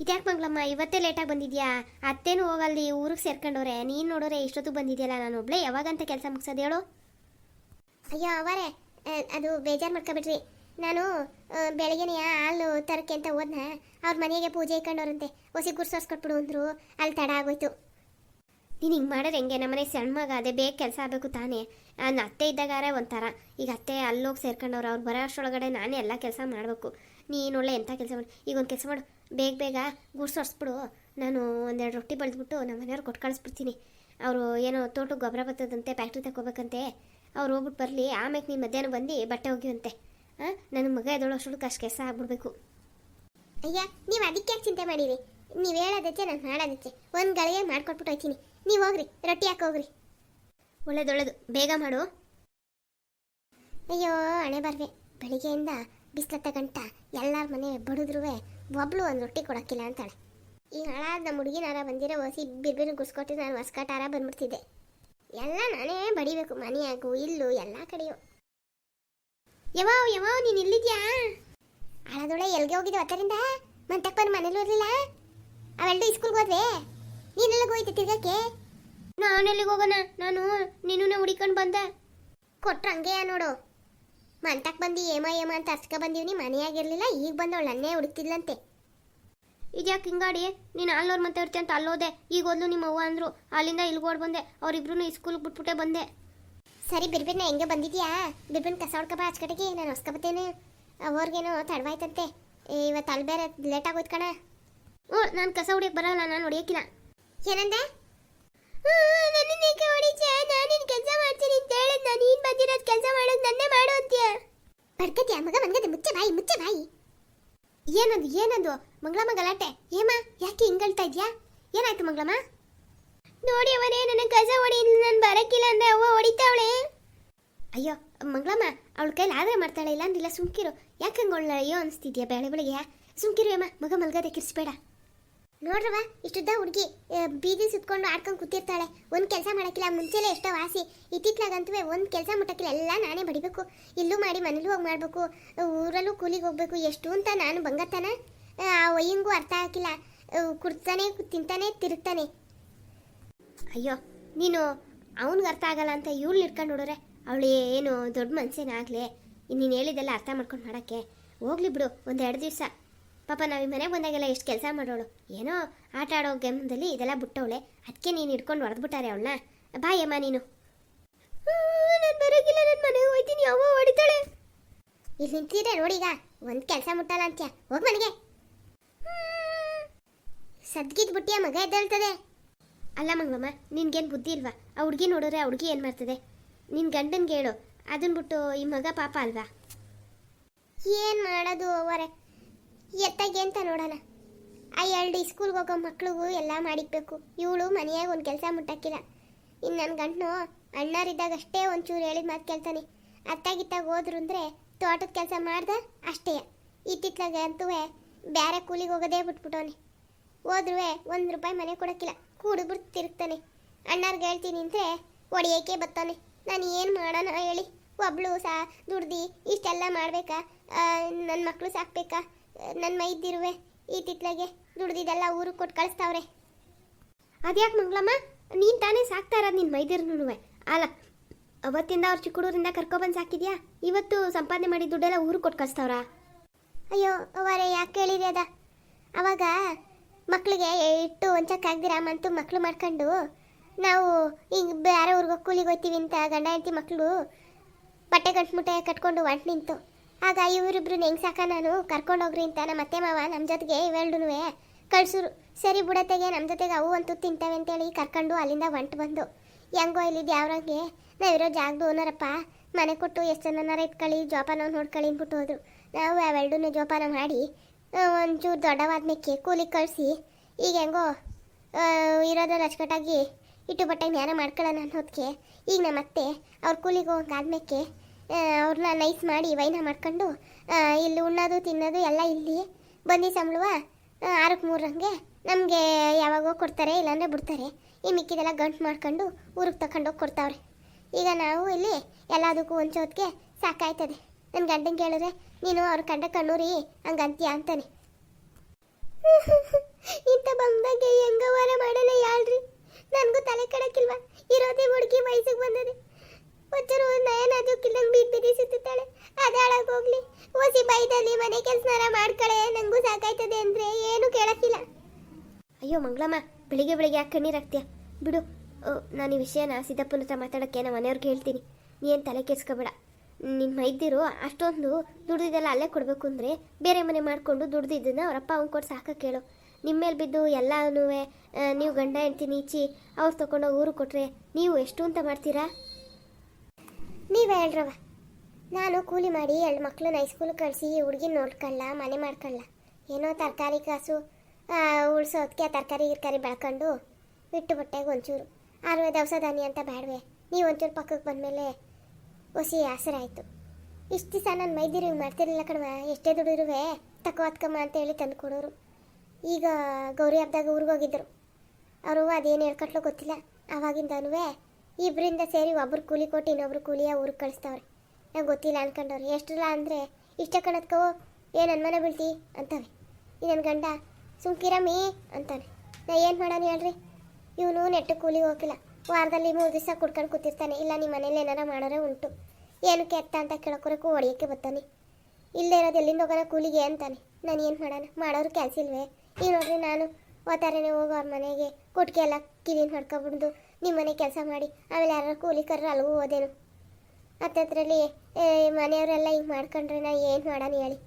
ಇದ್ಯಾಕೆ ಮಂಗ್ಲಮ್ಮ ಇವತ್ತೇ ಲೇಟಾಗಿ ಬಂದಿದ್ಯಾ? ಅತ್ತೇನು ಹೋಗಲ್ಲಿ, ಊರಿಗೆ ಸೇರ್ಕೊಂಡವ್ರೆ. ನೀನು ನೋಡೋರೆ, ಇಷ್ಟೊತ್ತು ಬಂದಿದ್ಯಲ್ಲ ನಾನು ಒಬ್ಳೆ. ಯಾವಾಗಂತ ಕೆಲಸ ಮುಗಿಸೋದು ಹೇಳು. ಅಯ್ಯೋ ಅವರೇ ಅದು ಬೇಜಾರು ಮಾಡ್ಕೊಬಿಟ್ರಿ. ನಾನು ಬೆಳಗ್ಗೆನೇ ಹಾಲು ತರಕ್ಕೆ ಅಂತ ಹೋದ್ನ. ಅವ್ರ ಮನೆಗೆ ಪೂಜೆ ಇಕ್ಕೊಂಡವ್ರಂತೆ. ಹೊಸಿ ಗುರ್ಸೋರ್ಸ್ಕೊಟ್ಬಿಡು ಅಂದರು. ಅಲ್ಲಿ ತಡ ಆಗೋಯ್ತು. ನೀನು ಹಿಂಗೆ ಮಾಡೋರು ಹೆಂಗೆ? ನಮ್ಮನೆ ಸಣ್ಣ ಮಗ, ಅದೇ ಬೇಗ ಕೆಲಸ ಆಗಬೇಕು ತಾನೇ. ನನ್ನ ಅತ್ತೆ ಇದ್ದಾಗಾರೆ ಒಂಥರ. ಈಗ ಅತ್ತೆ ಅಲ್ಲೋಗಿ ಸೇರ್ಕೊಂಡವ್ರು. ಅವ್ರು ಬರೋ ಅಷ್ಟರೊಳಗಡೆ ನಾನೇ ಎಲ್ಲ ಕೆಲಸ ಮಾಡಬೇಕು. ನೀನು ಒಳ್ಳೆ ಎಂಥ ಕೆಲಸ ಮಾಡಿ ಈಗ ಒಂದು ಕೆಲಸ ಮಾಡು. ಬೇಗ ಬೇಗ ಗುಡ್ಸೋರ್ಸ್ಬಿಡು ನಾನು ಒಂದೆರಡು ರೊಟ್ಟಿ ಬಳ್ದ್ಬಿಟ್ಟು ನಮ್ಮ ಮನೆಯವ್ರು ಕೊಟ್ಟು ಕಳಿಸ್ಬಿಡ್ತೀನಿ. ಅವರು ಏನೋ ತೋಟಕ್ಕೆ ಗೊಬ್ಬರ ಬರ್ತದಂತೆ ಫ್ಯಾಕ್ಟ್ರಿ ತಗೋಬೇಕಂತೆ ಅವ್ರು ಹೋಗ್ಬಿಟ್ಟು ಬರಲಿ ಆಮೇಲೆ ನೀನು ಮಧ್ಯಾಹ್ನ ಬಂದು ಬಟ್ಟೆ ಒಗಿಯುವಂತೆ. ಹಾಂ ನನ್ನ ಮಗ ಎದೊಳೋ ಅಷ್ಟೊಳಗೆ ಅಷ್ಟು ಕೆಲಸ ಆಗ್ಬಿಡ್ಬೇಕು. ಅಯ್ಯ ನೀವು ಅದಕ್ಕೆ ಯಾಕೆ ಚಿಂತೆ ಮಾಡಿರಿ? ನೀವು ಹೇಳೋದಕ್ಕೆ ನಾನು ಮಾಡೋದಕ್ಕೆ ಒಂದು ಗಳಿಗೆ ಮಾಡ್ಕೊಟ್ಬಿಟ್ಟು ಹೋಯ್ತೀನಿ. ನೀವು ಹೋಗ್ರಿ ರೊಟ್ಟಿ ಹಾಕಿ ಹೋಗ್ರಿ. ಒಳ್ಳೇದೊಳ್ಳೇದು ಬೇಗ ಮಾಡು. ಅಯ್ಯೋ ಹಣೆ ಬರ್ವೆ. ಬೆಳಿಗ್ಗೆಯಿಂದ ಬಿಸ್ಲತ್ತ ಗಂಟ. ಎಲ್ಲರ ಮನೆ ಬಡಿದ್ರು ಒಬ್ಳು ಒಂದು ರೊಟ್ಟಿ ಕೊಡೋಕ್ಕಿಲ್ಲ ಅಂತಾಳೆ. ಈ ಹಾಳಾದ ನಮ್ಮ ಹುಡುಗಿನಾರ ಬಂದಿರೋ ಹೊಸಿ ಬಿರ್ಬಿರು ಗುಸ್ಕೊಟ್ಟು ನಾನು ಹೊಸ್ಕಟಾರ ಬಂದ್ಬಿಡ್ತಿದ್ದೆ. ಎಲ್ಲ ನಾನೇ ಬಡಿಬೇಕು, ಮನೆಯಾಗು, ಇಲ್ಲು, ಎಲ್ಲ ಕಡೆಯು. ಯಾವ ಯಾವ ನೀನು ಇಲ್ಲಿದ್ಯಾ? ಹಳದೊಳೆ ಎಲ್ಗೆ ಹೋಗಿದ್ದೆ ಅದರಿಂದ ಮಂತಕ್ಕೆ ಬಂದು ಮನೇಲಿ ಇರಲಿಲ್ಲ? ಅವೆಲ್ಲೂ ಇಸ್ಕೂಲ್ಗೆ ಹೋದ್ವೆ? ನೀನೆಲ್ಲಿಗೆ ಹೋಯ್ತು ತಿರ್ಗಕ್ಕೆ? ನಾನು ಎಲ್ಲಿಗೆ ಹೋಗೋಣ? ನಾನು ನೀನು ಹುಡಿಕೊಂಡು ಬಂದೆ. ಕೊಟ್ರ ಹಂಗೆ ನೋಡು. ಮಂತಕ್ ಬಂದು ಏಮ ಏಮ ಅಂತ ಅರ್ಸ್ಕ ಬಂದೀವಿ ಮನೆಯಾಗಿರ್ಲಿಲ್ಲ ಈಗ ಬಂದವಳು ನನ್ನೇ ಹುಡುಕ್ತಿದ್ಲಂತೆ. ಇದ್ಯಾಕೆ ಹಿಂಗಾಡಿ? ನೀನು ಅಲ್ಲೋರ್ ಮತ್ತೆ ಇರ್ತೀಯ ಅಂತ ಅಲ್ಲೋದೆ. ಈಗ ಓದ್ಲು ನಿಮ್ಮ ಅವ್ವ ಅಂದ್ರು. ಅಲ್ಲಿಂದ ಇಲ್ಗೆ ಓಡ್ ಬಂದೆ ಅವ್ರಿಬ್ರು ಸ್ಕೂಲ್ಗೆ ಬಿಟ್ಬಿಟ್ಟೆ ಬಂದೆ. ಸರಿ ಬಿರ್ಬಿರ್ನ ಹೆಂಗೆ ಬಂದಿದ್ಯಾ? ಬಿರ್ಬಿನ್ ಕಸ ಹೊಡ್ಕಬ ಆಚಕಡೆಗೆ ನಾನು ಹೊಸ್ಕೊಬತ್ತೇನೆ ಅವ್ರಿಗೇನೋ ತಡವಾಯ್ತಂತೆ. ಇವತ್ತು ಅಲ್ಲಿ ಬೇರೆ ಲೇಟಾಗಿ ಕಣ. ಓ ನಾನು ಕಸ ಹೊಡಿಯಕ್ಕೆ ಬರೋಲ್ಲ ನಾನು ಹೊಡಿಯೋಕ್ಕಿಲ್ಲ ಏನಂದೆ? ನನ್ನನ್ನೇಕೆ ಹೊಡಿಚೆ ನಾನು ಕೆಲಸ ಮಾಡ್ತೀನಿ ಅಂತ ಹೇಳಿದ್ ನಾನು ನೀನು ಬಂದಿರೋದು ಕೆಲಸ ಮಾಡೋದು ನನ್ನೇ ಮಾಡು ಅಂತೀಯ. ಬಡ್ಕತ್ಯಾ ಮಗ ಮನ್ಗದೆ ಮುಚ್ಚೆ ಬಾಯಿ ಮುಚ್ಚೆ ಬಾಯಿ ಏನದು ಏನದು? ಮಂಗಳಮ್ಮ ಗಲಾಟೆ. ಏಮ ಯಾಕೆ ಹಿಂಗಳ್ತಾ ಇದ್ಯಾ? ಏನಾಯ್ತು ಮಂಗಳಮ್ಮ? ನೋಡಿ ಅವನೇ ನನ್ನ ಕಸ ಹೊಡಿ ನಾನು ಬರಕ್ಕಿಲ್ಲ ಅಂದ್ರೆ ಅವ್ವ ಹೊಡಿತಾವಳೆ. ಅಯ್ಯೋ ಮಂಗಳಮ್ಮ ಅವಳ ಕೈಲಿ ಆದ್ರೆ ಮಾಡ್ತಾಳೆ ಇಲ್ಲ ಅಂದಿಲ್ಲ ಸುಮ್ಕಿರು. ಯಾಕೆ ಹಂಗೆ ಅಯ್ಯೋ ಅನಿಸ್ತಿದ್ಯಾ ಬೆಳೆ ಬೆಳಿಗ್ಗೆ ಸುಮ್ಕಿರು ಏಮ ಮಗ ಮಲ್ಗದೆ ಕಿರ್ಸ್ಬೇಡ ನೋಡ್ರವ ಇಷ್ಟುದ್ದ ಹುಡುಗಿ ಬೀದಿ ಸುತ್ಕೊಂಡು ಆಡ್ಕೊಂಡು ಕೂತಿರ್ತಾಳೆ. ಒಂದು ಕೆಲಸ ಮಾಡೋಕ್ಕಿಲ್ಲ, ಮುಂಚೆಲೆ ಎಷ್ಟೋ ವಾಸಿ ಇತ್ತಿತ್ಲಾಗಂತೂ ಒಂದು ಕೆಲಸ ಮುಟ್ಟಕ್ಕಿಲ್ಲ, ಎಲ್ಲ ನಾನೇ ಬಡಿಬೇಕು. ಇಲ್ಲೂ ಮಾಡಿ ಮನೇಲೂ ಹೋಗಿ ಮಾಡಬೇಕು. ಊರಲ್ಲೂ ಕೂಲಿಗೆ ಹೋಗ್ಬೇಕು. ಎಷ್ಟು ಅಂತ ನಾನು ಬಂಗತ್ತಾನೆ ಆ ಒಯ್ಯಂಗೂ ಅರ್ಥ ಆಗಿಲ್ಲ ಕುಡ್ತಾನೆ, ತಿಂತಾನೆ, ತಿರುಗ್ತಾನೆ. ಅಯ್ಯೋ, ನೀನು ಅವನಿಗೆ ಅರ್ಥ ಆಗಲ್ಲ ಅಂತ ಇವ್ಳು ಇಟ್ಕೊಂಡು ನೋಡ್ರೆ. ಅವಳು ಏನು ದೊಡ್ಡ ಮನ್ಸೇನಾಗಲಿ ನೀನು ಹೇಳಿದ್ದೆಲ್ಲ ಅರ್ಥ ಮಾಡ್ಕೊಂಡು ಮಾಡೋಕ್ಕೆ. ಹೋಗ್ಲಿ ಬಿಡು ಒಂದು ಎರಡು ದಿವಸ. ಪಾಪ ನಾವು ಈ ಮನೆಗೆ ಬಂದಾಗೆಲ್ಲ ಎಷ್ಟು ಕೆಲಸ ಮಾಡೋಳು ಏನೋ ಆಟ ಆಡೋ ಗೇಮ್ದಲ್ಲಿ ಇದೆಲ್ಲ ಬಿಟ್ಟವಳೆ. ಅದಕ್ಕೆ ನೀನು ಹಿಡ್ಕೊಂಡು ಹೊಡೆದ್ಬಿಟ್ಟಾರೆ ಅವಳನ್ನ ಬಾಯಮ್ಮ ನೀನು. ನಾನು ಬರೋಗಿಲ್ಲ ನನ್ನ ಮನೆಗೆ ಹೋಯ್ತೀನಿ. ಅವ್ವ ಹೊಡಿತಾಳೆ. ಇಲ್ಲಿ ನಿಂತಿದ್ರೆ ನೋಡೀಗ ಒಂದು ಕೆಲಸ ಮುಟ್ಟಲ್ಲ ಅಂತ್ಯ. ಹೋಗ್ ಮನೆಗೆ. ಸದ್ಗಿದ್ ಬುಟ್ಟಿಯ ಮಗ ಎದ್ದೇಳ್ತದೆ. ಅಲ್ಲ ಮಂಗಮ್ಮ ನಿನ್ಗೇನು ಬುದ್ಧಿ ಇಲ್ವಾ? ಆ ಹುಡುಗಿ ನೋಡಿದ್ರೆ ಆ ಹುಡುಗಿ ಏನು ಮಾಡ್ತದೆ? ನಿನ್ನ ಗಂಡನ್ಗೆ ಹೇಳು. ಅದನ್ನ ಬಿಟ್ಟು ಈ ಮಗ ಪಾಪ ಅಲ್ವಾ? ಏನು ಮಾಡೋದು ಅವರೇ? ಎತ್ತಾಗೆ ಅಂತ ನೋಡೋಣ. ಆ ಎರಡು ಸ್ಕೂಲ್ಗೆ ಹೋಗೋ ಮಕ್ಳಿಗೂ ಎಲ್ಲ ಮಾಡಿಕ್ಬೇಕು. ಇವಳು ಮನೆಯಾಗ ಒಂದು ಕೆಲಸ ಮುಟ್ಟಕ್ಕಿಲ್ಲ. ಇನ್ನು ನನ್ನ ಗಂಟನು ಅಣ್ಣಾರಿದ್ದಾಗ ಅಷ್ಟೇ ಒಂಚೂರು ಹೇಳಿದ ಮಾತು ಕೇಳ್ತಾನೆ. ಅತ್ತಾಗಿತ್ತಾಗ ಹೋದ್ರು ಅಂದರೆ ತೋಟದ ಕೆಲಸ ಮಾಡ್ದ ಅಷ್ಟೇ. ಇತ್ತಿತ್ತಲಾಗ ಅಂತೂ ಬೇರೆ ಕೂಲಿಗೆ ಹೋಗೋದೇ ಬಿಟ್ಬಿಟ್ಟವನೆ. ಹೋದ್ರೂ ಒಂದು ರೂಪಾಯಿ ಮನೆ ಕೊಡೋಕ್ಕಿಲ್ಲ. ಕೂಡಿಬಿಟ್ಟು ತಿರುಗ್ತಾನೆ. ಅಣ್ಣಾರ್ಗೆ ಹೇಳ್ತೀನಿ ಅಂದರೆ ಹೊಡಿಯೋಕೆ ಬರ್ತಾನೆ ನಾನು ಏನು ಮಾಡೋಣ ಹೇಳಿ. ಒಬ್ಳು ಸಾ ದುಡ್ದು ಇಷ್ಟೆಲ್ಲ ಮಾಡಬೇಕಾ? ನನ್ನ ಮಕ್ಕಳು ಸಾಕ್ಬೇಕಾ? ನನ್ನ ಮೈದಿರುವೆ ಈ ತಿತ್ಲಾಗೆ ದುಡ್ದಿದ್ದೆಲ್ಲ ಊರಿಗೆ ಕೊಟ್ಟು ಕಳಿಸ್ತಾವ್ರೆ. ಅದ್ಯಾಕೆ ಮಂಗಳಮ್ಮ? ನೀನು ತಾನೇ ಸಾಕ್ತಾ ಇರೋದು ನಿನ್ನ ಮೈದಿರ್ನುವೆ ಅಲ್ಲ, ಅವತ್ತಿಂದ ಅವ್ರು ಚಿಕ್ಕಡೂರಿಂದ ಕರ್ಕೊಬಂದು ಸಾಕಿದ್ಯಾ? ಇವತ್ತು ಸಂಪಾದನೆ ಮಾಡಿ ದುಡ್ಡೆಲ್ಲ ಊರಿಗೆ ಕೊಟ್ಟು ಕಳಿಸ್ತಾವ್ರಾ? ಅಯ್ಯೋ, ಅವರೇ, ಯಾಕೆ ಹೇಳಿದೆ ಅದ? ಅವಾಗ ಮಕ್ಕಳಿಗೆ ಇಟ್ಟು ಒಂಚಕ್ಕಾಗ್ದಿರ ಮಂತು ಮಕ್ಕಳು ಮಾಡ್ಕೊಂಡು ನಾವು ಈಗ ಬೇರೆ ಊರಿಗೆ ಕೂಲಿಗೆ ಹೋಗ್ತೀವಿ ಅಂತ ಗಂಡ ಹೆಂಡತಿ ಮಕ್ಕಳು ಬಟ್ಟೆ ಗಂಟು ಮುಟ್ಟೆ ಕಟ್ಕೊಂಡು ಹೊಂಟು ನಿಂತು. ಆಗ ಇವರಿಬ್ರು ಸಾಕ ನಾನು ಕರ್ಕೊಂಡು ಹೋಗ್ರಿ ಅಂತ ನಮ್ಮ ಅತ್ತೆ ಮಾವ ನಮ್ಮ ಜೊತೆಗೆ ಇವೆರಡೂ ಕಳ್ಸುರು, ಸರಿ ಬುಡತೆಗೆ ನಮ್ಮ ಜೊತೆಗೆ ಅವು ಅಂತೂ ತಿಂತವೆ ಅಂತೇಳಿ ಕರ್ಕೊಂಡು ಅಲ್ಲಿಂದ ಹೊಂಟು ಬಂದು. ಹೆಂಗೋ ಇಲ್ಲಿದ್ದು ಯಾವ್ರಂಗೆ ನಾವಿರೋ ಜಾಗದ ಓನರಪ್ಪ. ಮನೆ ಕೊಟ್ಟು ಎಷ್ಟು ಜನನಾರ ಇಟ್ಕೊಳ್ಳಿ ಜೋಪಾನ ನೋಡ್ಕೊಳ್ಳಿ ಅಂದ್ಬಿಟ್ಟು ಹೋದ್ರು. ನಾವು ಅವೆರಡೂ ಜೋಪಾನ ಮಾಡಿ ಒಂಚೂರು ದೊಡ್ಡವಾದ ಕೂಲಿ ಕಳಿಸಿ, ಈಗ ಹೆಂಗೋ ಇರೋದ್ರ ಅಚ್ಚುಕಟ್ಟಾಗಿ ಇಟ್ಟು ಬಟ್ಟೆ ಜ್ಞಾನ ಮಾಡ್ಕೊಳ್ಳೋಣ ಅನ್ನೋದಕ್ಕೆ ಈಗ ನಮ್ಮ ಅತ್ತೆ ಅವ್ರ ಕೂಲಿಗೆ ಹೋಗಾದ್ಮೇಕೆ ಅವ್ರನ್ನ ನೈಸ್ ಮಾಡಿ ವೈನ ಮಾಡ್ಕೊಂಡು ಇಲ್ಲಿ ಉಣ್ಣೋದು, ತಿನ್ನೋದು ಎಲ್ಲ ಇಲ್ಲಿ. ಬನ್ನಿ ಸಂಬಳುವ ಆರಕ್ಕೆ ಮೂರಂಗೆ ನಮಗೆ ಯಾವಾಗೋ ಕೊಡ್ತಾರೆ, ಇಲ್ಲಾಂದರೆ ಬಿಡ್ತಾರೆ. ಈ ಮಿಕ್ಕಿದೆಲ್ಲ ಗಂಟು ಮಾಡ್ಕೊಂಡು ಊರಿಗೆ ತಗೊಂಡೋಗಿ ಕೊಡ್ತಾವ್ರೆ. ಈಗ ನಾವು ಇಲ್ಲಿ ಎಲ್ಲದಕ್ಕೂ ಹೊಂಚೋದಕ್ಕೆ ಸಾಕಾಯ್ತದೆ. ನನ್ನ ಗಂಡನ ಕೇಳಿದ್ರೆ, ನೀನು ಅವ್ರ ಕಂಡ ಕಣ್ಣೂರಿ ಹಂಗಂತೀಯ ಅಂತಾನೆ. ಇಂಥ ಬಂದಾಗ ಹೆಂಗವಾರ ಮಾಡಲ್ಲ ಯಾಳ್ರಿ? ನನಗೂ ತಲೆ ಕಡಕ್ಕಿಲ್ವಾ ಇರೋದೇ ಹುಡುಗಿ ವಯಸ್ಸಿಗೆ ಬಂದದೆ. ಒಂಚೂರು ನಯನ ಅದಕ್ಕಿಲ್ಲಂಗೆ ಬೀದ್ ಬೀದಿ ಹೋಗ್ಲಿ. ಓಸಿ ಬೈದಲ್ಲಿ ಮನೆ ಕೆಲಸನಾರ ಮಾಡ್ಕಳೆ, ನಂಗೂ ಸಾಕಾಯ್ತದೆ ಅಂದ್ರೆ ಏನು ಕೇಳಕ್ಕಿಲ್ಲ. ಅಯ್ಯೋ ಮಂಗಳಮ್ಮ, ಬೆಳಿಗ್ಗೆ ಬೆಳಿಗ್ಗೆ ಯಾಕೆ ಕಣ್ಣೀರು ಹಾಕ್ತೀಯ? ಬಿಡು. ನಾನು ಈ ವಿಷಯನ ಸಿದ್ದಪ್ಪನ ಹತ್ರ ಮಾತಾಡೋಕ್ಕೆ ನಮ್ಮ ಮನೆಯವ್ರಿಗೆ ಹೇಳ್ತೀನಿ. ನೀ ಏನು ತಲೆ ಕೆಡ್ಸ್ಕೊಬೇಡ. ನಿನ್ನ ಮೈದ್ದಿರು ಅಷ್ಟೊಂದು ದುಡ್ದಿದ್ದೆಲ್ಲ ಅಲ್ಲೇ ಕೊಡಬೇಕು ಅಂದರೆ ಬೇರೆ ಮನೆ ಮಾಡಿಕೊಂಡು ದುಡ್ದಿದ್ದನ್ನ ಅವ್ರ ಅಪ್ಪ ಅವ್ನು ಕೊಟ್ಟು ಸಾಕ ಕೇಳು. ನಿಮ್ಮ ಮೇಲೆ ಬಿದ್ದು ಎಲ್ಲನೂ ನೀವು ಗಂಡ, ಹೆಂಡ್ತಿ, ನೀಚಿ, ಅವ್ರು ತೊಗೊಂಡೋಗಿ ಊರು ಕೊಟ್ಟರೆ ನೀವು ಎಷ್ಟು ಅಂತ ಮಾಡ್ತೀರಾ? ನೀವೇ ಹೇಳ್ರವ ನಾನು ಕೂಲಿ ಮಾಡಿ ಎರಡು ಮಕ್ಕಳನ್ನ ಹೈಸ್ಕೂಲ್ ಕಳಿಸಿ ಹುಡುಗಿ ನೋಡ್ಕೊಳ್ಳ ಮನೆ ಮಾಡ್ಕೊಳ್ಳ ಏನೋ ತರಕಾರಿ ಕಾಸು ಉಳಿಸೋದಕ್ಕೆ ತರಕಾರಿ, ಗಿರ್ಕಾರಿ ಬೆಳ್ಕೊಂಡು ಬಿಟ್ಟು ಬಟ್ಟೆಗೆ ಒಂಚೂರು. ಆರು ದವಸ ಧಾನ್ಯ ಅಂತ ಬೇಡವೆ ನೀವು ಒಂಚೂರು ಪಕ್ಕಕ್ಕೆ ಬಂದಮೇಲೆ ಹೊಸಿ ಆಸರೆ ಆಯಿತು. ಇಷ್ಟು ದಿವಸ ನಾನು ಮೈದಿರು ಮಾಡ್ತಿರಲಿಲ್ಲ ಕಣವ ಎಷ್ಟೇ ದುಡಿರುವೆ ತಕೋ ಅತ್ಕಮ್ಮ ಅಂತ ಹೇಳಿ ತಂದು ಕೊಡೋರು. ಈಗ ಗೌರಿ ಹಬ್ಬದಾಗ ಊರಿಗೆ ಹೋಗಿದ್ದರು ಅವರು ಅದೇನು ಹೇಳ್ಕೊಟ್ಲೋ ಗೊತ್ತಿಲ್ಲ. ಆವಾಗಿಂದನೂ ಇಬ್ಬರಿಂದ ಸೇರಿ ಒಬ್ರು ಕೂಲಿ ಕೊಟ್ಟು ಇನ್ನೊಬ್ರು ಕೂಲಿಯ ಊರಿಗೆ ಕಳಿಸ್ತವ್ರೆ. ನಂಗೆ ಗೊತ್ತಿಲ್ಲ ಅನ್ಕೊಂಡವ್ರು. ಎಷ್ಟಿಲ್ಲ ಅಂದರೆ, ಇಷ್ಟ ಕಣತ್ಕೋ, ಏನು ನನ್ನ ಮನೆ ಬೀಳ್ತಿ? ಅಂತವೆ ಈ ನನ್ನ ಗಂಡ ಸುಮ್ಕಿರಮ್ಮಿ ಅಂತಾನೆ ನಾ ಏನು ಮಾಡೋಣ ಹೇಳ್ರಿ? ಇವನು ನೆಟ್ಟು ಕೂಲಿ ಹೋಗಿಲ್ಲ ವಾರದಲ್ಲಿ ಮೂರು ದಿವಸ ಕುಡ್ಕೊಂಡು ಕೂತಿರ್ತಾನೆ. ಇಲ್ಲ ನಿಮ್ಮ ಮನೇಲಿ ಏನಾರ ಮಾಡೋರೆ ಉಂಟು. ಏನು ಕೆತ್ತ ಅಂತ ಕೇಳೋಕೊರಕ್ಕೂ ಹೊಡಿಯೋಕ್ಕೆ ಬರ್ತಾನೆ. ಇಲ್ಲದೆ ಇರೋದು ಎಲ್ಲಿಂದ ಹೋಗೋಣ ಕೂಲಿಗೆ ಅಂತಾನೆ. ನಾನು ಏನು ಮಾಡೋಣ? ಮಾಡೋರು ಕೆಲಸ ಇಲ್ವೇ? ಈಗ ನೋಡ್ರಿ ನಾನು ಓತಾರೇನೆ ಹೋಗೋ ಅವ್ರ ಮನೆಗೆ ಕೊಟ್ಟಿಗೆ ಎಲ್ಲ ಕಿಲಿನ್ ಹೊಡ್ಕೊಬಿಡ್ದು ನಿಮ್ಮ ಮನೆ ಕೆಲಸ ಮಾಡಿ, ಆಮೇಲೆ ಯಾರು ಕೂಲಿ ಕರ್ರ ಅಲ್ಲಿಗೂ ಹೋದೇನು. ಹತ್ತದ್ರಲ್ಲಿ ಮನೆಯವರೆಲ್ಲ ಹಿಂಗೆ ಮಾಡ್ಕೊಂಡ್ರೆ ನಾ ಏನು ಮಾಡೋಣ ಹೇಳಿ.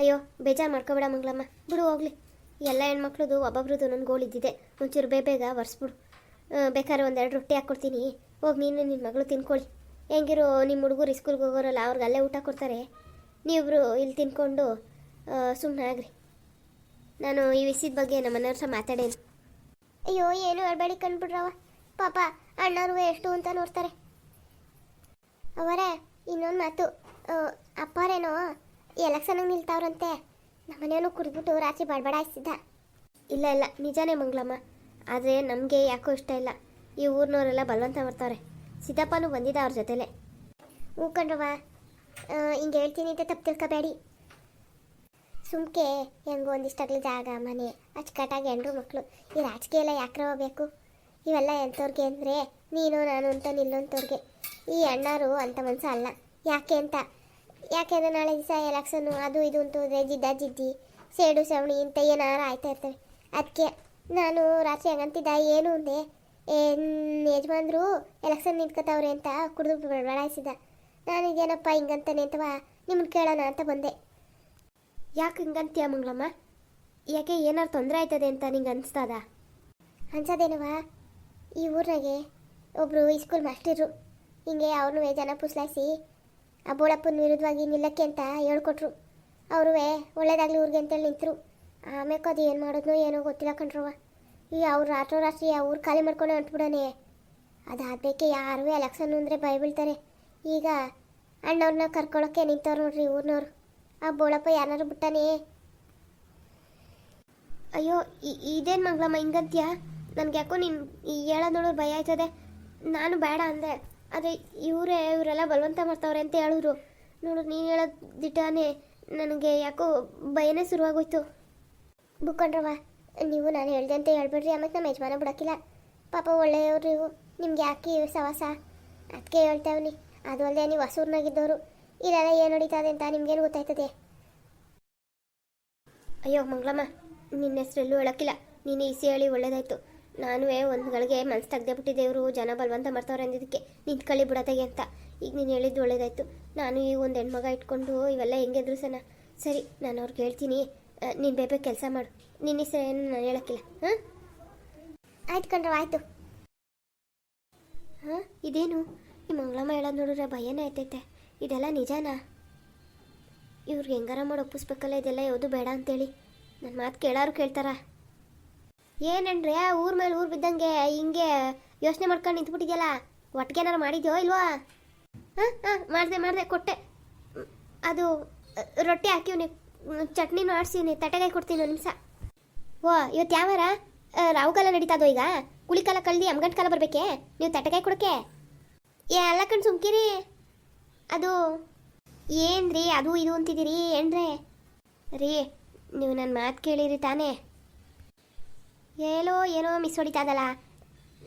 ಅಯ್ಯೋ, ಬೇಜಾರು ಮಾಡ್ಕೊಬೇಡ ಮಂಗ್ಳಮ್ಮ. ಬಿಡು ಹೋಗ್ಲಿ. ಎಲ್ಲ ಹೆಣ್ಮಕ್ಳದು ಒಬ್ಬೊಬ್ರದ್ದು ನನ್ನ ಗೋಲ್ ಇದ್ದಿದೆ. ಒಂಚೂರು ಬೇಗ ಬೇಗ ಒರೆಸ್ಬಿಡು. ಬೇಕಾದ್ರೆ ಒಂದೆರಡು ರೊಟ್ಟಿ ಹಾಕ್ಕೊಡ್ತೀನಿ ಹೋಗಿ ನೀನು ನಿನ್ನ ಮಗಳು ತಿನ್ಕೊಳ್ಳಿ ಹೆಂಗಿರೋ ನಿಮ್ಮ ಹುಡುಗರು ಸ್ಕೂಲ್ಗೆ ಹೋಗೋರಲ್ಲ ಅವ್ರಿಗೆ ಅಲ್ಲೇ ಊಟ ಕೊಡ್ತಾರೆ. ನೀವಿಬ್ರು ಇಲ್ಲಿ ತಿನ್ಕೊಂಡು ಸುಮ್ಮನೆ ಆಗ್ರಿ. ನಾನು ಈ ವಿಷಯದ ಬಗ್ಗೆ ನಮ್ಮ ಮನೆಯವ್ರ ಸಹ ಮಾತಾಡೇನು. ಅಯ್ಯೋ, ಏನು ಹೇಳ್ಬೇಡಿ ಕಂಡ್ಬಿಡ್ರವ ಪಾಪ ಅಣ್ಣವ್ರು ಎಷ್ಟು ಅಂತ ನೋಡ್ತಾರೆ. ಅವರೇ, ಇನ್ನೊಂದು ಮಾತು. ಅಪ್ಪರೇನೋ, ಎಲೆಕ್ಷನ್ಗೆ ನಿಲ್ತಾವ್ರಂತೆ. ನಮ್ಮನೇನು ಕುಡಿದ್ಬಿಟ್ಟು ರಾಚಿ ಬಡಬಡ ಹಾಯಿಸಿದ್ದ ಇಲ್ಲ ಇಲ್ಲ, ನಿಜಾನೇ ಮಂಗಳಮ್ಮ. ಆದರೆ ನಮಗೆ ಯಾಕೋ ಇಷ್ಟ ಇಲ್ಲ. ಈ ಊರಿನವರೆಲ್ಲ ಬಲವಂತ ಮಾಡ್ತಾವ್ರೆ. ಸಿದ್ದಪ್ಪನೂ ಬಂದಿದ್ದ ಅವ್ರ ಜೊತೆಲೆ. ಹ್ಞೂ ಕಣ್ರವ ಹಿಂಗೆ ಹೇಳ್ತೀನಿ ಅಂತ ತಪ್ಪು ತಿಳ್ಕೊಬೇಡಿ. ಸುಮ್ಕೆ ಹೆಂಗೋ ಒಂದಿಷ್ಟಾಗ್ಲಿ ಜಾಗ, ಮನೆ, ಅಚ್ಚುಕಟ್ಟಾಗಿ ಹೆಣ್ಣು ಮಕ್ಕಳು ಈ ರಾಜಕೀಯ ಎಲ್ಲ ಯಾಕ್ರವ ಬೇಕು? ಇವೆಲ್ಲ ಎಂಥವ್ರಿಗೆ ಅಂದರೆ ನೀನು, ನಾನು ಅಂತ ನಿಲ್ಲೋಂಥವ್ರಿಗೆ. ಈ ಅಣ್ಣಾರು ಅಂತ ಮನಸ್ಸು ಅಲ್ಲ. ಯಾಕೆ ಅಂತ? ಯಾಕೆಂದ್ರೆ ನಾಳೆ ದಿವಸ ಎಲೆಕ್ಷನ್ನು, ಅದು ಇದು ಅಂತ ಹೋದರೆ ಜಿದ್ದ, ಜಿದ್ದಿ, ಸೇಡು, ಸವಣಿ ಇಂಥ ಏನಾರು ಆಯ್ತಾ ಇರ್ತವೆ. ಅದಕ್ಕೆ ನಾನು ರಾತ್ರಿ ಹಂಗಂತಿದ್ದ ಏನು ಅಂದೆ? ಯಜಮಾನ್ರು ಎಲೆಕ್ಷನ್ ನಿಂತ್ಕೋತಾವ್ರೆ ಅಂತ ಕುಡಿದು ಬಡಾಯಿಸಿದ. ನಾನು ಇದೇನಪ್ಪ ಹಿಂಗಂತಾನೆ ಅಂತವಾ ನಿಮ್ಮನ್ನ ಕೇಳೋಣ ಅಂತ ಬಂದೆ. ಯಾಕೆ ಹಿಂಗಂತೀಯ ಮಂಗಳಮ್ಮ? ಯಾಕೆ ಏನಾರು ತೊಂದರೆ ಆಯ್ತದೆ ಅಂತ ನಿಂಗೆ ಅನಿಸ್ತದ? ಅನ್ಸೋದೇನವ ಈ ಊರಾಗೆ ಒಬ್ಬರು ಸ್ಕೂಲ್ ಮಾಸ್ಟರು ಹಿಂಗೆ ಅವ್ರನ್ನೂ ಜನ ಪುಸ್ಲಾಯಿಸಿ, ಆ ಬೋಳಪ್ಪನ ವಿರುದ್ಧವಾಗಿ ನಿಲ್ಲಕ್ಕೆ ಅಂತ ಹೇಳ್ಕೊಟ್ರು. ಅವರು ಒಳ್ಳೇದಾಗಲಿ ಊರಿಗೆ ಅಂತೇಳಿ ನಿಂತರು. ಆಮೇಲೆ ಅದು ಏನು ಮಾಡೋದ್ನೋ ಏನೋ ಗೊತ್ತಿಲ್ಲ ಕಣ್ರವ ಈ ಅವ್ರು ರಾತ್ರೋ ರಾತ್ರಿ ಆ ಊರು ಖಾಲಿ ಮಾಡ್ಕೊಂಡು ಹೊಂಟ್ಬಿಡೋನೆ ಅದಾದಬೇಕೆ ಯಾರೂ ಎಲೆಕ್ಷನ್ ಅಂದರೆ ಭಯ ಬೀಳ್ತಾರೆ ಈಗ ಅಣ್ಣವ್ರನ್ನ ಕರ್ಕೊಳ್ಳೋಕ್ಕೆ ನಿಂತವ್ರು ನೋಡ್ರಿ ಊರಿನವ್ರು. ಆ ಬೋಳಪ್ಪ ಯಾರು ಬಿಟ್ಟಾನೆ? ಅಯ್ಯೋ ಇದೇನು ಮಗಳಮ್ಮ, ಹಿಂಗಂತೀಯ? ನನಗೆ ಯಾಕೋ ನೀನು ಹೇಳೋದು ನೋಡೋರು ಭಯ ಆಯ್ತದೆ. ನಾನು ಬೇಡ ಅಂದೆ ಆದರೆ ಇವರೇ, ಇವರೆಲ್ಲ ಬಲವಂತ ಮಾಡ್ತಾವ್ರೆ ಅಂತ ಹೇಳಿದ್ರು. ನೋಡು, ನೀನು ಹೇಳೋದು ದಿಟ್ಟಾನೆ ನನಗೆ ಯಾಕೋ ಭಯನೇ ಶುರುವಾಗೋಯ್ತು. ಬುಕ್ಕಂಡ್ರವ ನೀವು ನಾನು ಹೇಳಿದೆ ಅಂತ ಹೇಳ್ಬಿಡ್ರಿ, ಆಮೇಲೆ ನಮ್ಮ ಯಜಮಾನ ಬಿಡೋಕ್ಕಿಲ್ಲ. ಪಾಪ ಒಳ್ಳೆಯವ್ರು ನೀವು ನಿಮ್ಗೆ ಯಾಕೆ ಸವಾಸ? ಅದಕ್ಕೆ ಹೇಳ್ತೇವನಿ ಅದು ಅಲ್ಲದೆ ನೀವು ಹಸೂರ್ನಾಗಿದ್ದವರು ಇಲ್ಲೆಲ್ಲ ಏನು ನಡೀತದೆ ಅಂತ ನಿಮ್ಗೇನು ಗೊತ್ತಾಯ್ತದೆ? ಅಯ್ಯೋ, ಮಂಗಳಮ್ಮ, ನಿನ್ನ ಹೆಸರೆಲ್ಲೂ ಹೇಳಕ್ಕಿಲ್ಲ. ನೀನು ಇಸಿ ಹೇಳಿ ಒಳ್ಳೇದಾಯ್ತು. ನಾನು ಒಂದು ಗಳಿಗೆ ಮನ್ಸು ತೆಗ್ದೇ ಬಿಟ್ಟಿದ್ದೆ ಇವರು, ಜನ ಬಲವಂತ ಮಾಡ್ತಾವ್ರೆ ಅಂದಿದ್ದಕ್ಕೆ. ನಿಂತ್ಕೊಳ್ಳಿ ಬಿಡತ್ತಾಗೆ ಅಂತ. ಈಗ ನೀನು ಹೇಳಿದ್ದು ಒಳ್ಳೇದಾಯ್ತು. ನಾನು ಈಗ ಒಂದು ಹೆಣ್ಮಗ ಇಟ್ಕೊಂಡು ಇವೆಲ್ಲ ಹೆಂಗೆ ಸನ ಸರಿ, ನಾನು ಅವ್ರಿಗೆ ಹೇಳ್ತೀನಿ. ನೀನು ಬೇಬೇಕು ಕೆಲಸ ಮಾಡು. ನಿನ್ನ ಹೆಸರು ಏನು ನಾನು ಹೇಳಕ್ಕಿಲ್ಲ. ಹಾಂ? ಆಯ್ತು ಕಣ್ರವ, ಆಯಿತು. ಹಾಂ? ಇದೇನು? ಈ ಮಂಗಳಮ್ಮ ಹೇಳೋದು ನೋಡಿದ್ರೆ ಭಯನೇ ಆಯ್ತೈತೆ. ಇದೆಲ್ಲ ನಿಜಾನಾ? ಇವ್ರಿಗೆ ಹೆಂಗಾರ ಮಾಡಿ ಒಪ್ಪಿಸ್ಬೇಕಲ್ಲ, ಇದೆಲ್ಲ ಯಾವುದು ಬೇಡ ಅಂತೇಳಿ. ನನ್ನ ಮಾತು ಕೇಳಾರು ಕೇಳ್ತಾರ. ಏನಂದ್ರೆ ಊರ ಮೇಲೆ ಊರು ಬಿದ್ದಂಗೆ ಹಿಂಗೆ ಯೋಚನೆ ಮಾಡ್ಕೊಂಡು ನಿಂತ್ಬಿಟ್ಟಿದ್ಯಲ್ಲ ಒಟ್ಟಿಗೆನಾರು ಮಾಡಿದ್ಯೋ ಇಲ್ವಾ? ಹಾಂ ಹಾಂ, ಮಾಡಿದೆ ಮಾಡಿದೆ, ಕೊಟ್ಟೆ. ಅದು, ರೊಟ್ಟಿ ಹಾಕಿವ್ನಿ, ಚಟ್ನಿನೂ ಆಡ್ಸಿವ್ನಿ ತಟ್ಟೆಗಾಯಿ ಕೊಡ್ತೀನಿ ಒಂದು ನಿಮಿಷ. ಓ ಇವತ್ತು ಯಾವಾರ ರಾಹುಕಾಲ ನಡೀತದೋ ಈಗ? ಕುಳಿಕಾಲ ಕಳ್ದು, ಅಮ್ಗಂಟ್ ಕಾಲ ಬರ್ಬೇಕೆ? ನೀವು ತಟ್ಟೆಕಾಯಿ ಕೊಡಕ್ಕೆ? ಏ, ಅಲ್ಲ ಕಣ್ ಸುಮ್ಕಿರಿ. ಅದು ಏನ್ರಿ ಅದು ಇದು ಅಂತಿದ್ದೀರಿ? ಏನ್ರೇ ರೀ? ನೀವು ನನ್ನ ಮಾತು ಕೇಳಿರಿ ತಾನೇ. ಏಲೋ ಏನೋ ಮಿಸ್ ಹೊಡಿತಾದಲ್ಲ.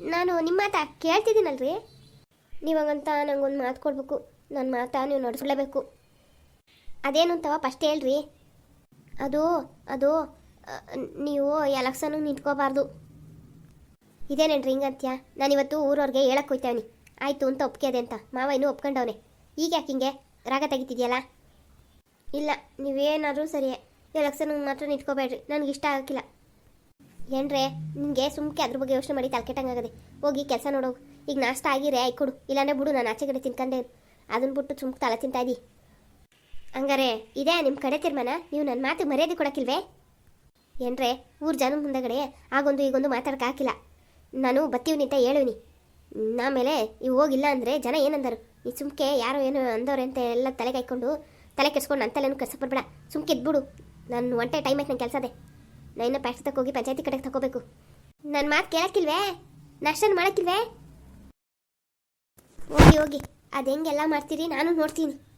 ನಾನು ನಿಮ್ಮ ಮಾತಾ ಕೇಳ್ತಿದ್ದೀನಲ್ರಿ? ನೀವು ಹಂಗಂತ ನಂಗೊಂದು ಮಾತು ಕೊಡ್ಬೇಕು. ನನ್ನ ಮಾತಾ ನೀವು ನಡೆಸ್ಕೊಳ್ಳಬೇಕು ಅದೇನು ಅಂತವ ಫಸ್ಟ್ ಹೇಳ್ರಿ. ಅದು ಅದು ನೀವು ಎಲೆಕ್ಷನ್ ನಿಂತ್ಕೋಬಾರ್ದು. ಇದೇನೇನ್ರಿ ಹಿಂಗಂತ್ಯ? ನಾನಿವತ್ತು ಊರವ್ರಿಗೆ ಹೇಳಕ್ಕೆ ಹೋಯ್ತವನಿ. ಆಯಿತು ಅಂತ ಒಪ್ಕೆದೆ ಅಂತ. ಮಾವ ಇನ್ನೂ ಒಪ್ಕೊಂಡವನೆ. ಈಗ ಯಾಕೆ ಹಿಂಗೆ? ರಾಗ ತೆಗಿತಿದ್ಯಲ್ಲ? ಇಲ್ಲ, ನೀವೇನಾದರೂ ಸರಿಯೇ. ಎಲೆಕ್ಷನ್ಗೆ ಮಾತ್ರ ನಿಂತ್ಕೋಬೇಡ್ರಿ. ನನಗೆ ಇಷ್ಟ ಆಗೋಕ್ಕಿಲ್ಲ. ಏನ್ರೆ ನಿಮಗೆ ಸುಮ್ಕೆ ಅದ್ರ ಬಗ್ಗೆ ಯೋಚನೆ ಮಾಡಿ ತಲೆಕೆಟ್ಟಂಗಾಗದೆ. ಹೋಗಿ ಕೆಲಸ ನೋಡೋಗು ಈಗ ನಾಷ್ಟ ಆಗಿರೇ ಆಯ್ ಕೊಡು. ಇಲ್ಲಾಂದ್ರೆ ಬಿಡು, ನಾನು ಆಚೆ ಕಡೆ ತಿನ್ಕಂಡೆ. ಅದನ್ನ ಬಿಟ್ಟು ಸುಮ್ಕೆ ತಲೆ ತಿಂತಾ ಇದ್ದಿ ಹಂಗಾರೆ, ಇದೇ ನಿಮ್ಮ ಕಡೆ ತೀರ್ಮಾನ? ನೀವು ನನ್ನ ಮಾತು ಮರ್ಯಾದೆ ಕೊಡೋಕ್ಕಿಲ್ವೇ? ಏನ್ರೆ, ಊರು ಜನ ಮುಂದಗಡೆ ಆಗೊಂದು ಈಗೊಂದು ಮಾತಾಡಕ್ಕೆ ಹಾಕಿಲ್ಲ ನಾನು ಬತ್ತೀವ್ನಿ ಅಂತ ಹೇಳುವಿನಿ ಆಮೇಲೆ ಇವು ಹೋಗಿಲ್ಲ ಅಂದರೆ ಜನ ಏನಂದರು? ಈ ಸುಮ್ಕೆ ಯಾರೋ ಏನೋ ಅಂದವ್ರೆ ಅಂತ ಎಲ್ಲ ತಲೆ ಹಾಕ್ಕೊಂಡು ತಲೆ ಕೆಡ್ಸ್ಕೊಂಡು ನನ್ನ ತಲೆನೂ ಕೆಡ್ಸಕ್ಕೆ ಬರ್ಬೇಡ. ಸುಮ್ಕೆ ಇದ್ಬಿಡು. ನಾನು ಒಂಟೆ ಟೈಮ್ ಆಯ್ತು ನಂಗೆ ಕೆಲಸದೆ ನಾನು ಇನ್ನೂ ತಗೋಗಿ ಹೋಗಿ ಪಂಚಾಯತಿ ಕಡೆಗೆ ತಗೋಬೇಕು ನನ್ನ ಮಾತು ಕೇಳಕ್ಕಿಲ್ವೇ? ನಷ್ಟನ್ನು ಮಾಡಕ್ಕಿಲ್ವೇ? ಹೋಗಿ ಹೋಗಿ. ಅದು ಹೆಂಗೆಲ್ಲ ಮಾಡ್ತೀರಿ? ನಾನು ನೋಡ್ತೀನಿ.